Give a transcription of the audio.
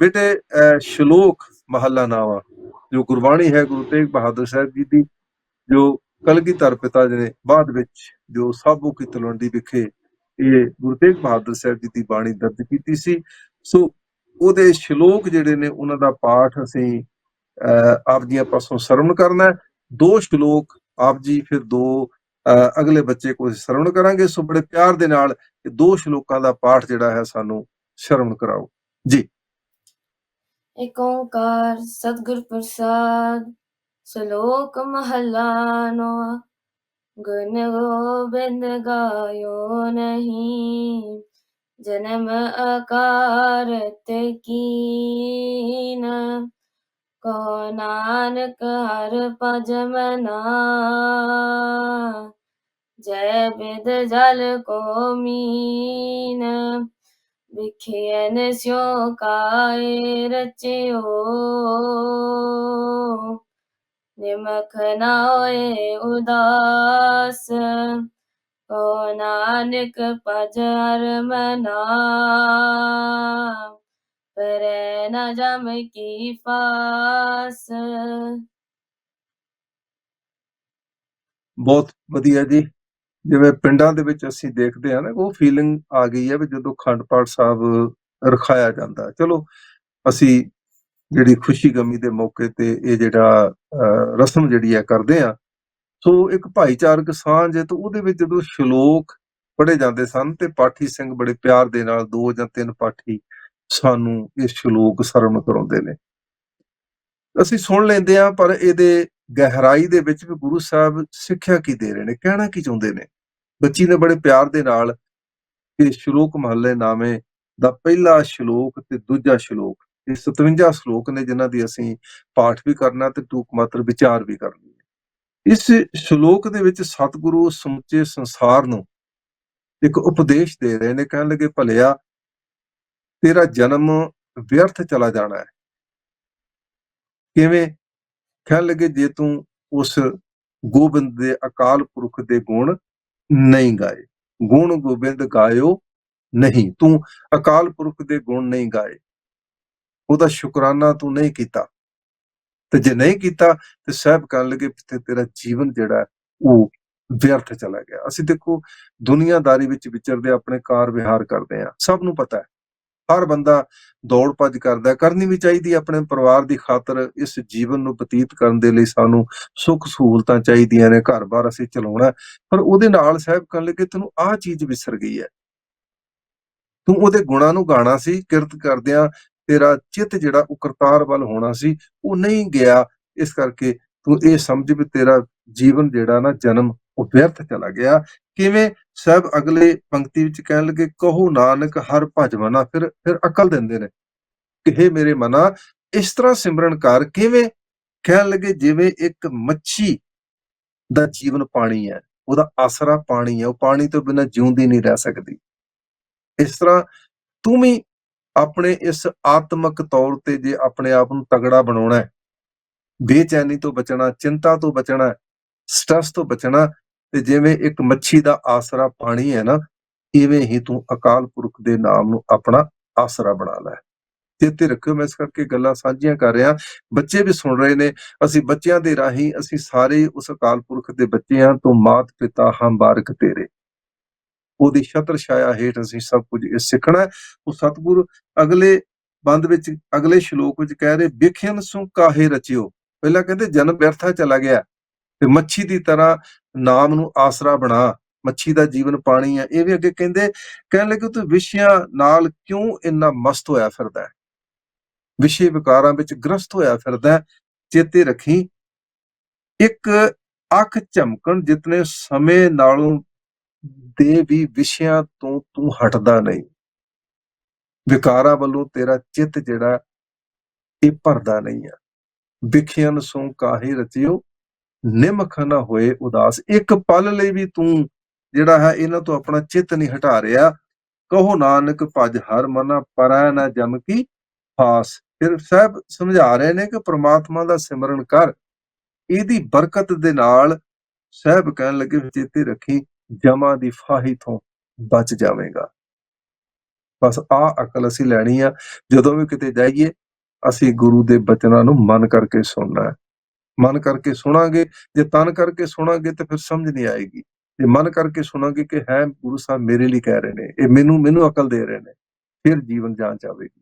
ਬੇਟੇ, ਅਹ, ਸ਼ਲੋਕ ਮਹੱਲਾ ਨਾਵਾ, ਜੋ ਗੁਰਬਾਣੀ ਹੈ ਗੁਰੂ ਤੇਗ ਬਹਾਦਰ ਸਾਹਿਬ ਜੀ ਦੀ, ਜੋ ਕਲਗੀਧਰ ਪਿਤਾ ਜੀ ਨੇ ਬਾਅਦ ਵਿੱਚ ਜੋ ਸਾਬੂ ਕੀ ਤਲਵੰਡੀ ਵਿਖੇ ਇਹ ਗੁਰੂ ਤੇਗ ਬਹਾਦਰ ਸਾਹਿਬ ਜੀ ਦੀ ਬਾਣੀ ਦਰਜ ਕੀਤੀ ਸੀ। ਸੋ ਉਹਦੇ ਸ਼ਲੋਕ ਜਿਹੜੇ ਨੇ, ਉਹਨਾਂ ਦਾ ਪਾਠ ਅਸੀਂ, ਅਹ, ਆਪ ਜੀਆਂ ਪਾਸੋਂ ਸਰਵਣ ਕਰਨਾ ਹੈ। ਦੋ ਸ਼ਲੋਕ ਆਪ ਜੀ, ਫਿਰ ਦੋ, ਅਹ, ਅਗਲੇ ਬੱਚੇ ਕੋਲ ਸਰਵਣ ਕਰਾਂਗੇ। ਸੋ ਬੜੇ ਪਿਆਰ ਦੇ ਨਾਲ ਇਹ ਦੋ ਸ਼ਲੋਕਾਂ ਦਾ ਪਾਠ ਜਿਹੜਾ ਹੈ ਸਾਨੂੰ ਸ਼ਰਵਣ ਕਰਾਓ। ਜੀ। ਏਕ ਓੰਕਾਰ ਸਤਿਗੁਰ ਪ੍ਰਸਾਦ, ਸ਼ਲੋਕ ਮਹਲਾ ਨੌਵਾਂ ਗੁਣ ਗੋਬਿੰਦ ਗਾਇਓ ਨਹੀਂ, ਜਨਮ ਅਕਾਰਤ ਕੀਨ। ਕੋ ਨਾਨਕ ਹਰ ਭਜ ਮਨਾ, ਜੈ ਬਿਦ ਜਲ ਕੋ ਮੀਨ। ਵਿਖਿਆਨ ਸਿਉ ਕਾਇ ਰਚਿਓ। ਨਿਮਖ ਨਾ ਹੋਏ ਉਦਾਸ, ਕੋ ਨਾਨਕ ਭਜ ਹਰ ਮਨਾ। ਪਰੈ ਨ ਜਮ ਕੀ ਫਾਸ। ਬਹੁਤ ਵਧੀਆ ਜੀ। ਜਿਵੇਂ ਪਿੰਡਾਂ ਦੇ ਵਿੱਚ ਅਸੀਂ ਦੇਖਦੇ ਹਾਂ ਨਾ, ਉਹ ਫੀਲਿੰਗ ਆ ਗਈ ਹੈ ਵੀ ਜਦੋਂ ਖੰਡ ਪਾਠ ਸਾਹਿਬ ਰਖਾਇਆ ਜਾਂਦਾ ਚਲੋ, ਅਸੀਂ ਜਿਹੜੀ ਖੁਸ਼ੀ ਗਮੀ ਦੇ ਮੌਕੇ ਤੇ ਇਹ ਜਿਹੜਾ ਰਸਮ ਜਿਹੜੀ ਹੈ ਕਰਦੇ ਆ ਸੋ ਇੱਕ ਭਾਈਚਾਰਕ ਸਾਂਝ ਹੈ ਤੇ ਉਹਦੇ ਵਿੱਚ ਜਦੋਂ ਸ਼ਲੋਕ ਪੜ੍ਹੇ ਜਾਂਦੇ ਸਨ ਤੇ ਪਾਠੀ ਸਿੰਘ ਬੜੇ ਪਿਆਰ ਦੇ ਨਾਲ ਦੋ ਜਾਂ ਤਿੰਨ ਪਾਠੀ ਸਾਨੂੰ ਇਹ ਸ਼ਲੋਕ ਸਰਵਣ ਕਰਾਉਂਦੇ ਨੇ। ਅਸੀਂ ਸੁਣ ਲੈਂਦੇ ਆ ਪਰ ਇਹਦੇ ਗਹਿਰਾਈ ਦੇ ਵਿੱਚ ਵੀ ਗੁਰੂ ਸਾਹਿਬ ਸਿੱਖਿਆ ਕੀ ਦੇ ਰਹੇ ਨੇ, ਕਹਿਣਾ ਕੀ ਚਾਹੁੰਦੇ ਨੇ? ਬੱਚੀ ਨੇ ਬੜੇ ਪਿਆਰ ਦੇ ਨਾਲ ਇਹ ਸ਼ਲੋਕ ਮਹੱਲੇ ਨਾਮੇ ਦਾ ਪਹਿਲਾ ਸ਼ਲੋਕ ਤੇ ਦੂਜਾ ਸ਼ਲੋਕ, ਇਹ 57 ਸ਼ਲੋਕ ਨੇ ਜਿਨ੍ਹਾਂ ਦੀ ਅਸੀਂ ਪਾਠ ਵੀ ਕਰਨਾ ਤੇ ਟੂਕ ਮਾਤਰ ਵਿਚਾਰ ਵੀ ਕਰਨੀ ਹੈ ਇਸ ਸ਼ਲੋਕ ਦੇ ਵਿੱਚ ਸਤਿਗੁਰੂ ਸਮੁੱਚੇ ਸੰਸਾਰ ਨੂੰ ਇੱਕ ਉਪਦੇਸ਼ ਦੇ ਰਹੇ ਨੇ, ਕਹਿਣ ਲੱਗੇ, ਭਲਿਆ, ਤੇਰਾ ਜਨਮ ਵਿਅਰਥ ਚਲਾ ਜਾਣਾ ਹੈ। ਕਿਵੇਂ ਕਹਿਣ ਲੱਗੇ ਜੇ ਤੂੰ ਉਸ ਗੋਬਿੰਦ ਦੇ ਅਕਾਲ ਪੁਰਖ ਦੇ ਗੁਣ ਨਹੀਂ ਗਾਏ, ਗੁਣ ਗੋਬਿੰਦ ਗਾਇਓ ਨਹੀਂ, ਤੂੰ ਅਕਾਲ ਪੁਰਖ ਦੇ ਗੁਣ ਨਹੀਂ ਗਾਏ, ਉਹਦਾ ਸ਼ੁਕਰਾਨਾ ਤੂੰ ਨਹੀਂ ਕੀਤਾ। ਤੇ ਜੇ ਨਹੀਂ ਕੀਤਾ, ਤੇ ਸਹਿਬ ਕਰਨ ਲੱਗੇ ਤੇ ਤੇਰਾ ਜੀਵਨ ਜਿਹੜਾ ਉਹ ਵਿਅਰਥ ਚਲਾ ਗਿਆ। ਅਸੀਂ ਦੇਖੋ ਦੁਨੀਆਦਾਰੀ ਵਿੱਚ ਵਿਚਰਦੇ ਆਪਣੇ ਕਾਰ ਵਿਹਾਰ ਕਰਦੇ ਆ ਸਭ ਨੂੰ ਪਤਾ ਹੈ। ਹਰ ਬੰਦਾ ਦੌੜ ਭੱਜ ਕਰਦਾ ਕਰਨੀ ਵੀ ਚਾਹੀਦੀ ਆਪਣੇ ਪਰਿਵਾਰ ਦੀ ਖਾਤਰ, ਇਸ ਜੀਵਨ ਨੂੰ ਬਤੀਤ ਕਰਨ ਦੇ ਲਈ ਸਾਨੂੰ ਸੁੱਖ ਸਹੂਲਤਾਂ ਚਾਹੀਦੀਆਂ ਨੇ ਘਰ-ਬਾਰ ਅਸੀਂ ਚਲਾਉਣਾ ਪਰ ਉਹਦੇ ਨਾਲ ਸਾਹਿਬ ਕਰਨ ਲੱਗੇ, ਤੈਨੂੰ ਆਹ ਚੀਜ਼ ਵਿਸਰ ਗਈ ਹੈ। ਤੂੰ ਉਹਦੇ ਗੁਣਾਂ ਨੂੰ ਗਾਣਾ ਸੀ, ਕਿਰਤ ਕਰਦਿਆਂ ਤੇਰਾ ਚਿੱਤ ਜਿਹੜਾ ਉਹ ਕਰਤਾਰ ਵੱਲ ਹੋਣਾ ਸੀ, ਉਹ ਨਹੀਂ ਗਿਆ। ਇਸ ਕਰਕੇ ਤੂੰ ਇਹ ਸਮਝ ਵੀ ਤੇਰਾ ਜੀਵਨ ਜਿਹੜਾ ਨਾ ਜਨਮ ਉਹ ਵਿਅਰਥ ਚਲਾ ਗਿਆ। ਕਿਵੇਂ ਸਾਹਿਬ ਅਗਲੇ ਪੰਕਤੀ ਵਿੱਚ ਕਹਿਣ ਲੱਗੇ, ਕਹੋ ਨਾਨਕ ਹਰ ਭਜਵਨਾ ਫਿਰ ਫਿਰ ਅਕਲ ਦਿੰਦੇ ਨੇ। ਕਿ ਹੇ ਮੇਰੇ ਮਨਾ, ਇਸ ਤਰ੍ਹਾਂ ਸਿਮਰਨ ਕਰ ਕਿਵੇਂ? ਕਹਿਣ ਲੱਗੇ, ਜਿਵੇਂ ਇੱਕ ਮੱਛੀ ਦਾ ਜੀਵਨ ਪਾਣੀ ਹੈ, ਉਹਦਾ ਆਸਰਾ ਪਾਣੀ ਹੈ, ਉਹ ਪਾਣੀ ਤੋਂ ਬਿਨਾਂ ਜਿਉਂਦੀ ਨਹੀਂ ਰਹਿ ਸਕਦੀ। ਇਸ ਤਰ੍ਹਾਂ ਤੂੰ ਵੀ ਆਪਣੇ ਇਸ ਆਤਮਿਕ ਤੌਰ ਤੇ ਜੇ ਆਪਣੇ ਆਪ ਨੂੰ ਤਗੜਾ ਬਣਾਉਣਾ ਹੈ, ਬੇਚੈਨੀ ਤੋਂ ਬਚਣਾ, ਚਿੰਤਾ ਤੋਂ ਬਚਣਾ ਸਟ੍ਰੈਸ ਤੋਂ ਬਚਣਾ ਤੇ ਜਿਵੇਂ ਇੱਕ ਮੱਛੀ ਦਾ ਆਸਰਾ ਪਾਣੀ ਹੈ ਨਾ, ਇਵੇਂ ਹੀ ਤੂੰ ਅਕਾਲ ਪੁਰਖ ਦੇ ਨਾਮ ਨੂੰ ਆਪਣਾ ਆਸਰਾ ਬਣਾ ਲੈ। ਚੇਤੇ ਰੱਖਿਓ, ਮੈਂ ਇਸ ਕਰਕੇ ਗੱਲਾਂ ਸਾਂਝੀਆਂ ਕਰ ਰਿਹਾ। ਬੱਚੇ ਵੀ ਸੁਣ ਰਹੇ ਨੇ, ਅਸੀਂ ਬੱਚਿਆਂ ਦੇ ਰਾਹੀਂ ਅਸੀਂ ਸਾਰੇ ਉਸ ਅਕਾਲ ਪੁਰਖ ਦੇ ਬੱਚੇ ਹਾਂ ਤੋਂ ਮਾਤ ਪਿਤਾ ਹੰਬਾਰਕ ਤੇਰੇ। ਉਹਦੀ ਛਤਰ ਛਾਇਆ ਹੇਠ ਅਸੀਂ ਸਭ ਕੁਝ ਇਹ ਸਿੱਖਣਾ ਉਹ ਸਤਿਗੁਰ ਅਗਲੇ ਬੰਦ ਵਿੱਚ, ਅਗਲੇ ਸ਼ਲੋਕ ਵਿੱਚ ਕਹਿ ਰਹੇ ਵਿਖਿਆਨ ਸੁ ਕਾਹੇ ਰਚਿਓ। ਪਹਿਲਾਂ ਕਹਿੰਦੇ ਜਨਮ ਵਿਅਰਥਾ ਚਲਾ ਗਿਆ। ਤੇ ਮੱਛੀ ਦੀ ਤਰ੍ਹਾਂ ਨਾਮ ਨੂੰ ਆਸਰਾ ਬਣਾ, ਮੱਛੀ ਦਾ ਜੀਵਨ ਪਾਣੀ ਹੈ ਇਹ ਵੀ ਅੱਗੇ ਕਹਿੰਦੇ, ਕਹਿਣ ਲੱਗੇ ਤੂੰ ਵਿਸ਼ਿਆਂ ਨਾਲ ਕਿਉਂ ਇੰਨਾ ਮਸਤ ਹੋਇਆ ਫਿਰਦਾ ਹੈ? ਵਿਸ਼ੇ ਵਿਕਾਰਾਂ ਵਿੱਚ ਗ੍ਰਸਤ ਹੋਇਆ ਫਿਰਦਾ ਹੈ, ਚੇਤੇ ਰੱਖੀ। ਇੱਕ ਅੱਖ ਝਮਕਣ ਜਿਤਨੇ ਸਮੇਂ ਨਾਲੋਂ ਦੇ ਵੀ ਵਿਸ਼ਿਆਂ ਤੋਂ ਤੂੰ ਹਟਦਾ ਨਹੀਂ। ਵਿਕਾਰਾਂ ਵੱਲੋਂ ਤੇਰਾ ਚਿੱਤ ਜਿਹੜਾ, ਇਹ ਭਰਦਾ ਨਹੀਂ ਹੈ ਵਿਖਿਆਨ ਸੋ ਕਾਹੇ ਰਚਿਓ ਨਿਮਖ ਨਾ ਹੋਏ ਉਦਾਸ। ਇੱਕ ਪਲ ਲਈ ਵੀ ਤੂੰ ਜਿਹੜਾ ਹੈ ਇਹਨਾਂ ਤੋਂ ਆਪਣਾ ਚਿੱਤ ਨਹੀਂ ਹਟਾ ਰਿਹਾ। ਕਹੋ ਨਾਨਕ, ਭਜ ਹਰ ਮਨਾ ਪਰੈ ਨਾ ਜਮ ਕੀ ਫਾਸ। ਫਿਰ ਸਾਹਿਬ ਸਮਝਾ ਰਹੇ ਨੇ ਕਿ ਪ੍ਰਮਾਤਮਾ ਦਾ ਸਿਮਰਨ ਕਰ। ਇਹਦੀ ਬਰਕਤ ਦੇ ਨਾਲ ਸਾਹਿਬ ਕਹਿਣ ਲੱਗੇ, ਚੇਤੇ ਰੱਖੀ, ਜਮਾ ਦੀ ਫਾਹੀ ਤੋਂ ਬਚ ਜਾਵੇਗਾ। ਬਸ ਆ ਅਕਲ ਅਸੀਂ ਲੈਣੀ ਆ। ਜਦੋਂ ਵੀ ਕਿਤੇ ਜਾਈਏ, ਅਸੀਂ ਗੁਰੂ ਦੇ ਬਚਨਾਂ ਨੂੰ ਮਨ ਕਰਕੇ ਸੁਣਨਾ ਹੈ। ਮਨ ਕਰਕੇ ਸੁਣਾਂਗੇ, ਜੇ ਤਨ ਕਰਕੇ ਸੁਣਾਂਗੇ ਤਾਂ ਫਿਰ ਸਮਝ ਨਹੀਂ ਆਏਗੀ। ਜੇ ਮਨ ਕਰਕੇ ਸੁਣਾਂਗੇ ਕਿ ਹੈ, ਗੁਰੂ ਸਾਹਿਬ ਮੇਰੇ ਲਈ ਕਹਿ ਰਹੇ ਨੇ, ਇਹ ਮੈਨੂੰ ਮੈਨੂੰ ਅਕਲ ਦੇ ਰਹੇ ਨੇ, ਫਿਰ ਜੀਵਨ ਜਾਂਚ ਆਵੇਗੀ